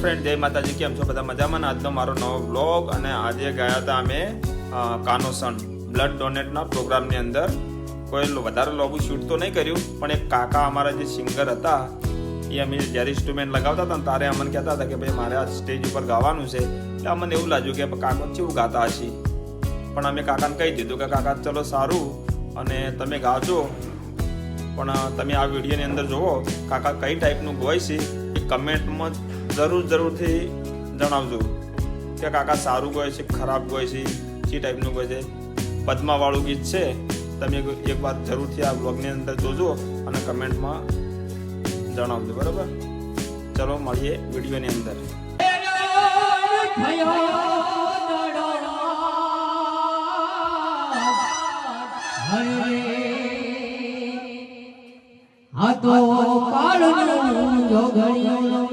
Friend જય માતાજી. કેમ છો? બધા મજામાં? આજનો મારો નવો બ્લોગ અને આજે ગયા હતા અમે કાનોસન બ્લડ ડોનેટના પ્રોગ્રામની અંદર. કોઈ વધારે લોગું શૂટ તો નહીં કર્યું, પણ એક કાકા અમારા જે સિંગર હતા, એ અમે જ્યારે ઇન્સ્ટ્રુમેન્ટ લગાવતા હતા તારે અમને કહેતા હતા કે, ભાઈ, મારે આ સ્ટેજ ઉપર ગાવાનું છે. એટલે અમને એવું લાગ્યું કે કાકો કેવું ગાતા હશે? પણ અમે કાકાને કહી દીધું કે, કાકા, ચલો સારું અને તમે ગાજો. પણ તમે આ વિડીયોની અંદર જુઓ, કાકા કઈ ટાઈપનું ગોય છે એ કમેન્ટમાં જરૂર જરૂરથી જણાવજો કે કાકા સારું ગોય છે, ખરાબ ગોય છે કઈ ટાઈપનું ગોય છે. પદ્માવાળું ગીત છે. તમે એકવાર જરૂરથી આ બ્લોગની અંદર જોજો અને કમેન્ટમાં જણાવજો, બરાબર? ચલો, મળીએ વિડીયોની અંદર. આ તો કાળનું જોગણિયું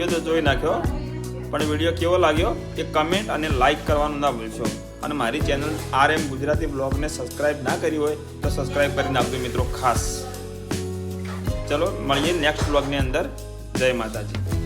વીડિયો તો જોઈ નાખ્યો, પણ વીડિયો કેવો લાગ્યો એ કમેન્ટ અને લાઈક કરવાનું ના ભૂલશો. અને મારી ચેનલ આર એમ ગુજરાતી બ્લોગને સબસ્ક્રાઇબ ના કરી હોય તો સબસ્ક્રાઇબ કરીને આપજો મિત્રો ખાસ. ચલો, મળીએ નેક્સ્ટ બ્લોગની અંદર. જય માતાજી.